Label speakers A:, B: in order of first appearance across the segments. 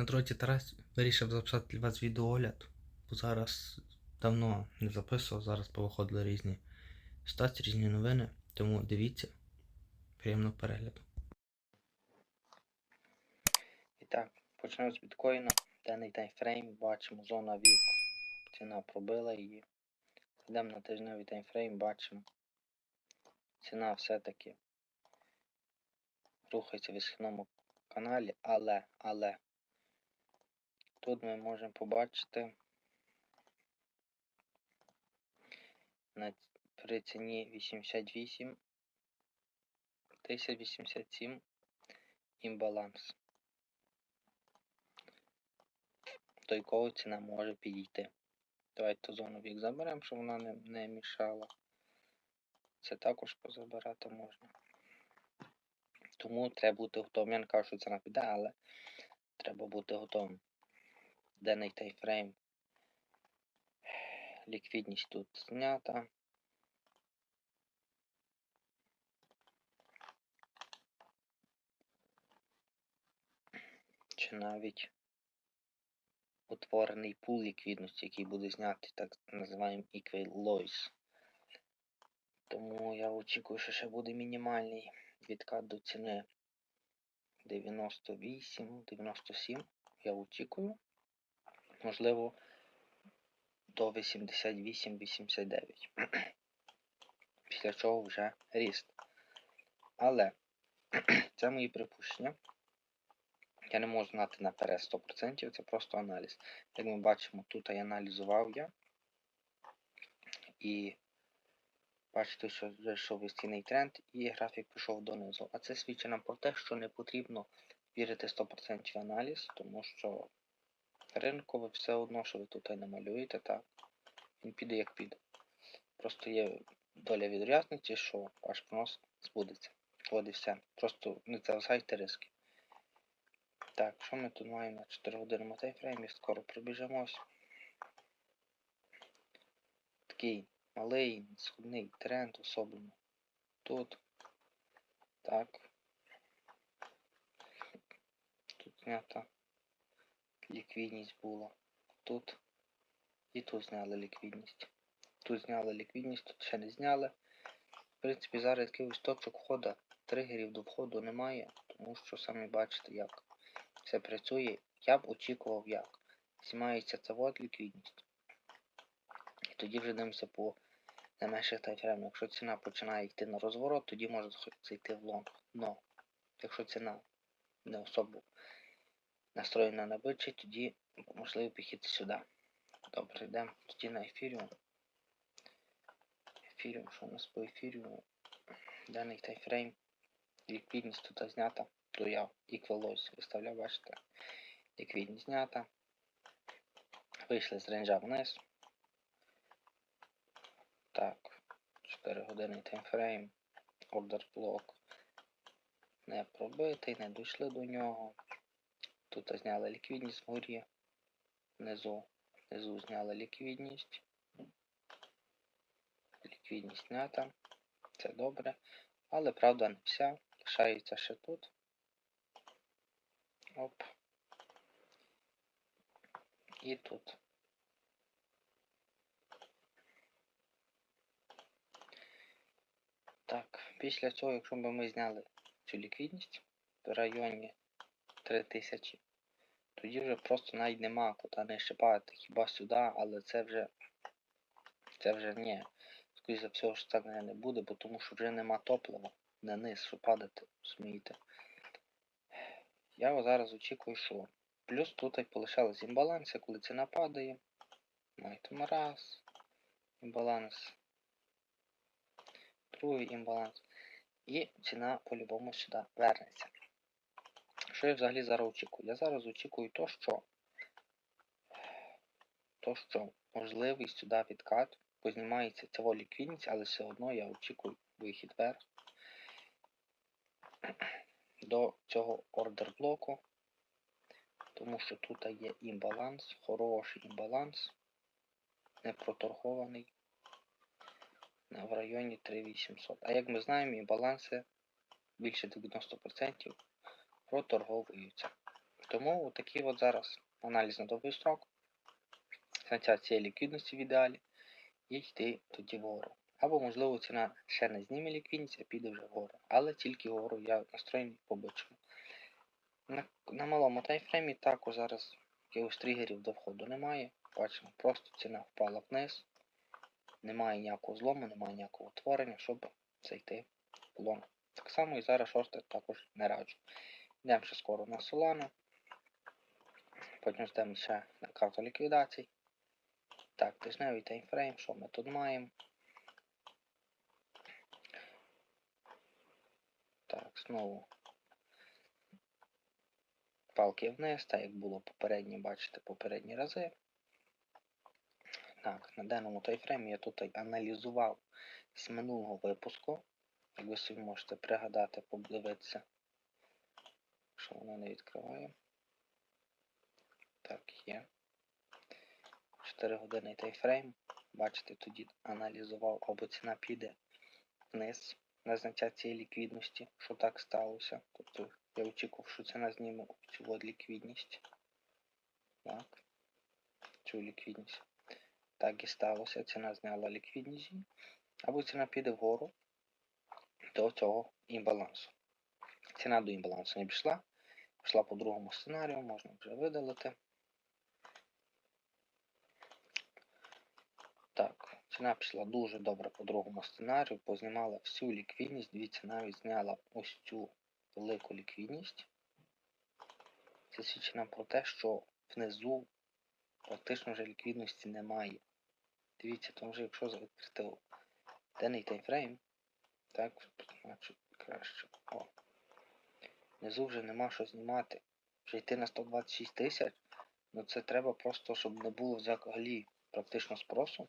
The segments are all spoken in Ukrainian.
A: На дроті Тарас вирішив записати для вас відеоогляд, бо зараз давно не записував, зараз повиходили різні ситуації, різні новини, тому дивіться. Приємного перегляду. І так, почнемо з біткоїна. Денний таймфрейм, бачимо зона віку. Ціна пробила її. Йдемо на тижневий таймфрейм, бачимо. Ціна все-таки рухається в висхідному каналі, але, але тут ми можемо побачити при ціні 88 1087 імбаланс, до якого ціна може підійти. Давайте ту зону вік заберемо, щоб вона не, не мішала. Це також позабирати можна. Тому треба бути готовим. Я не кажу, що ціна піде, але треба бути готовим. Денний тайфрейм. Ліквідність тут знята. Чи навіть утворений пул ліквідності, який буде знятий, так називаємо equal loss. Тому я очікую, що ще буде мінімальний відкат до ціни 98, 97. Я очікую. Можливо, до 88-89. Після чого вже ріст. Але це мої припущення. Я не можу знати наперед 100%, це просто аналіз. Як ми бачимо, тут я аналізував я. І бачите, що вже йшов вестійний тренд і графік пішов донизу. А це свідчить нам про те, що не потрібно вірити 100% в аналіз, тому що ринку ви все одно, що ви тут не малюєте, так, він піде як піде. Просто є доля відряджності, що ваш прогноз збудеться. От і все. Просто не залишайте риски. Так, що ми тут маємо на 4 години таймфреймі? Скоро пробіжимось. Такий малий, східний тренд особливо. Тут. Так. Тут знята ліквідність була. Тут. І тут зняли ліквідність. Тут зняли ліквідність, тут ще не зняли. В принципі, зараз якихось точок входу, тригерів до входу немає, тому що самі бачите, як все працює. Я б очікував як. Знімається ця от ліквідність. І тоді вже дивимося по найменших тайфреймах. Якщо ціна починає йти на розворот, тоді може зайти в лонг. Но якщо ціна не особо настроєна на бичі, тоді можливо підхід сюди. Добре, йдемо тоді на ефіріум. Ефіріум, що у нас по ефіріуму? Даний тайфрейм. Ліквідність тут знята. То я equal виставляв, бачите. Ліквідність знята. Вийшли з рейнджа вниз. Так, 4 години таймфрейм. Ордер блок. Не пробитий, не дійшли до нього. Тут зняли ліквідність вгорі. Внизу. Внизу зняли ліквідність. Ліквідність знята. Це добре. Але правда не вся. Лишається ще тут. Оп. І тут. Так, після цього, якщо б ми зняли цю ліквідність в районі 3000, тоді вже просто навіть нема куди не щипати, хіба сюди, але це вже це вже ні. Скоріше за всього, що так не буде, бо тому що вже нема топлива на низ, що падати, розумієте. Я зараз очікую, що плюс тут і полишались імбаланси, коли ціна падає. Маємо раз. Імбаланс. Другий імбаланс. І ціна по-любому сюди вернеться. Що я взагалі зараз очікую? Я зараз очікую то, що то, що можливий сюди відкат, познімається цього ліквідність, але все одно я очікую вихід вверх до цього ордер блоку, тому що тут є імбаланс, хороший імбаланс, не проторгований в районі 3800. А як ми знаємо, імбаланси більше 90% проторговуються. Тому такий от зараз аналіз на довгий строк, зняття цієї ліквідності в ідеалі і йти тоді вгору. Або, можливо, ціна ще не зніме ліквідність, а піде вже вгору. Але тільки вгору я настроєний по бичому. На, на малому тайфреймі також зараз якихось тригерів до входу немає. Бачимо, просто ціна впала вниз. Немає ніякого злому, немає ніякого утворення, щоб зайти в лонг. Так само і зараз шорти також не раджу. Йдемо ще скоро на Solana. Потім ждемо ще на карту ліквідацій. Так, тижневий таймфрейм, що ми тут маємо? Так, знову палки вниз, так як було попередні, бачите, попередні рази. Так, на даному тайфреймі я тут аналізував з минулого випуску. Як ви собі можете пригадати, подивитися, що воно не відкриває. Так, є. 4 години тайфрейм. Бачите, тоді аналізував, або ціна піде вниз на зняття цієї ліквідності, що так сталося. Тобто я очікував, що ціна зніме цю от ліквідність. Так. Цю ліквідність. Так і сталося. Ціна зняла ліквідність. Або ціна піде вгору до цього імбалансу. Ціна до імбалансу не пішла. Пішла по другому сценарію, можна вже видалити. Так, ціна пішла дуже добре по другому сценарію, познімала всю ліквідність. Дивіться, навіть зняла ось цю велику ліквідність. Це свідчить нам про те, що внизу практично вже ліквідності немає. Дивіться, тому що якщо відкрити денний таймфрейм, так, краще. О. Внизу вже нема що знімати. Вже йти на 126 тисяч, ну це треба просто, щоб не було взагалі практично спросу.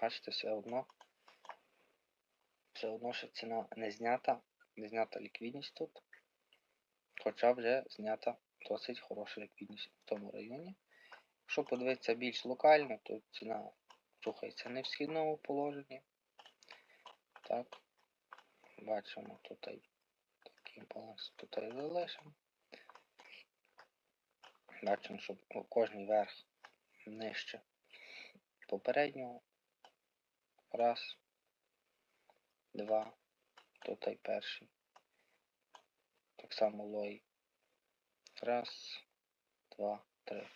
A: Бачите, все одно. Все одно, що ціна не знята, не знята ліквідність тут. Хоча вже знята досить хороша ліквідність в тому районі. Якщо подивитися більш локально, то ціна рухається не в східному положенні. Так, бачимо тут такий баланс тут і залишимо. Бачимо, що кожний верх нижче попереднього. Раз, два, тут і перший. Так само лой. Раз, два, три.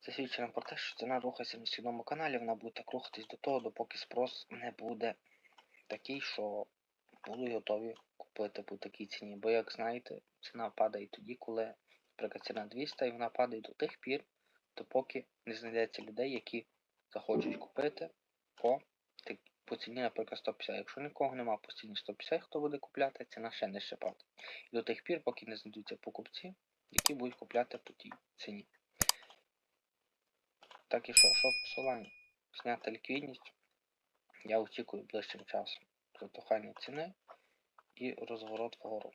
A: Це свідчить нам про те, що ціна рухається на східному каналі, вона буде так рухатись до того, допоки спрос не буде такий, що будуть готові купити по такій ціні. Бо, як знаєте, ціна падає тоді, коли, наприклад, ціна 200 і вона падає до тих пір, допоки не знайдеться людей, які захочуть купити по по ціні, наприклад, 150. Якщо нікого нема по ціні 150, хто буде купляти, ціна ще не падає. І до тих пір, поки не знайдуться покупці, які будуть купляти по тій ціні. Так і що, що посилання? Зняти ліквідність. Я очікую ближчим часом затухання ціни і розворот вгору.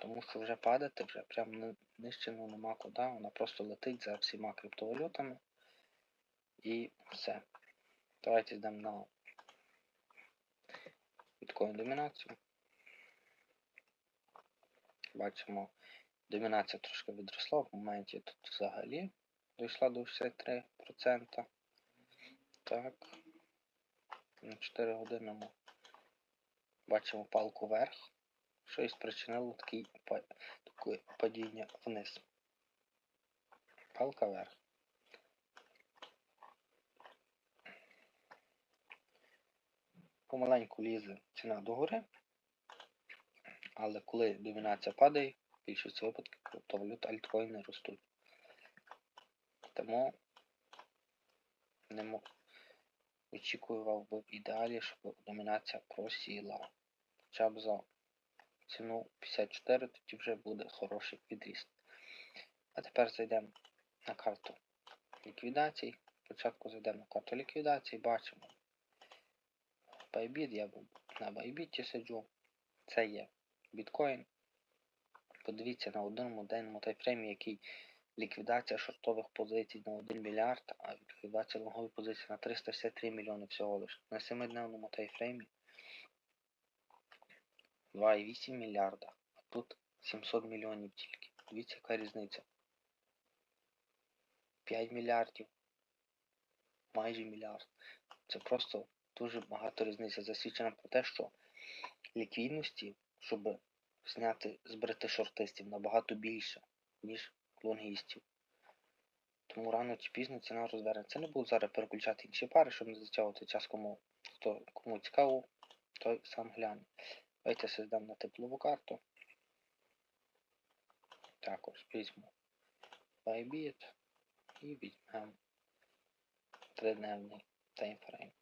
A: Тому що вже падати, вже прям нижче ну, нема куди, вона просто летить за всіма криптовалютами. І все. Давайте йдемо на біткоін домінацію. Бачимо, домінація трошки відросла, в моменті тут взагалі дійшла до 63%. Так. На 4 години ми бачимо палку вверх, що і спричинило таке падіння вниз. Палка вверх. Помаленьку лізе ціна догори, але коли домінація падає, в більшості випадків криптовалют альткоїни ростуть. Тому не очікував би в ідеалі, щоб домінація просіла. Хоча б за ціну 54, тоді вже буде хороший підріст. А тепер зайдемо на карту ліквідацій. Спочатку зайдемо на карту ліквідації, бачимо Bybit, я на Bybit сиджу. Це є біткоін. Подивіться на одному денному тайфреймі, який ліквідація шортових позицій на 1 мільярд, а ліквідація лонгової позиції на 363 мільйони всього лиш. На 7-дневному тайфреймі 2,8 мільярда, а тут 700 мільйонів тільки. Дивіться, яка різниця. 5 мільярдів. Майже мільярд. Це просто дуже багато різниця. Засвідчено про те, що ліквідності, щоб зняти з шортистів, набагато більше, ніж лонгістів. Тому рано чи пізно ціна розвернеться. Не буду зараз переключати інші пари, щоб не затягувати час кому. Хто кому цікаво, той сам гляне. Давайте создам на теплову карту. Також візьму Bybit і візьмемо тридневний таймфрейм.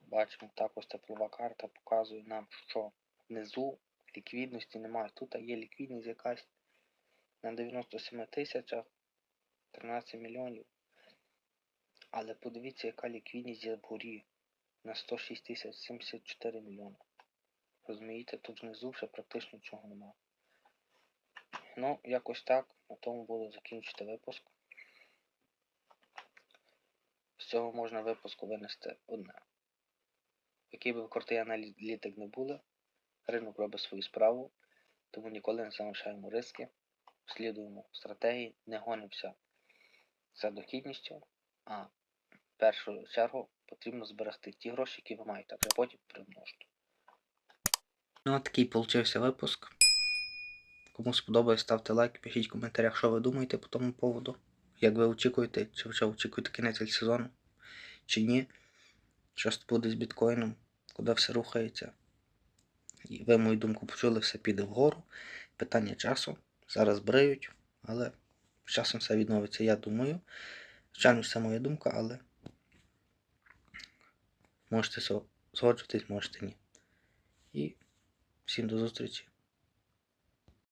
A: Бачимо, також теплова карта показує нам, що внизу ліквідності немає. Тут є ліквідність якась на 97 тисячах 13 мільйонів. Але подивіться, яка ліквідність є вгорі на 106 тисяч 74 мільйони. Розумієте, тут внизу вже практично нічого немає. Ну, якось так. На тому буду закінчити випуск. З цього можна випуску винести одне. Який би крутий аналітик не були, ринок робить свою справу, тому ніколи не залишаємо риски, слідуємо стратегії, не гонимося за дохідністю, а в першу чергу потрібно зберегти ті гроші, які ви маєте, а потім примножити. Ну, а такий получився випуск. Кому сподобається, ставте лайк, пишіть в коментарях, що ви думаєте по тому поводу. Як ви очікуєте, чи вже очікуєте кінець сезону, чи ні. Що ж буде з біткоїном, куди все рухається. І ви мою думку почули, все піде вгору. Питання часу. Зараз бриють, але з часом все відновиться, я думаю. Звичайно, це моя думка, але можете згоджуватись, можете ні. І всім до зустрічі.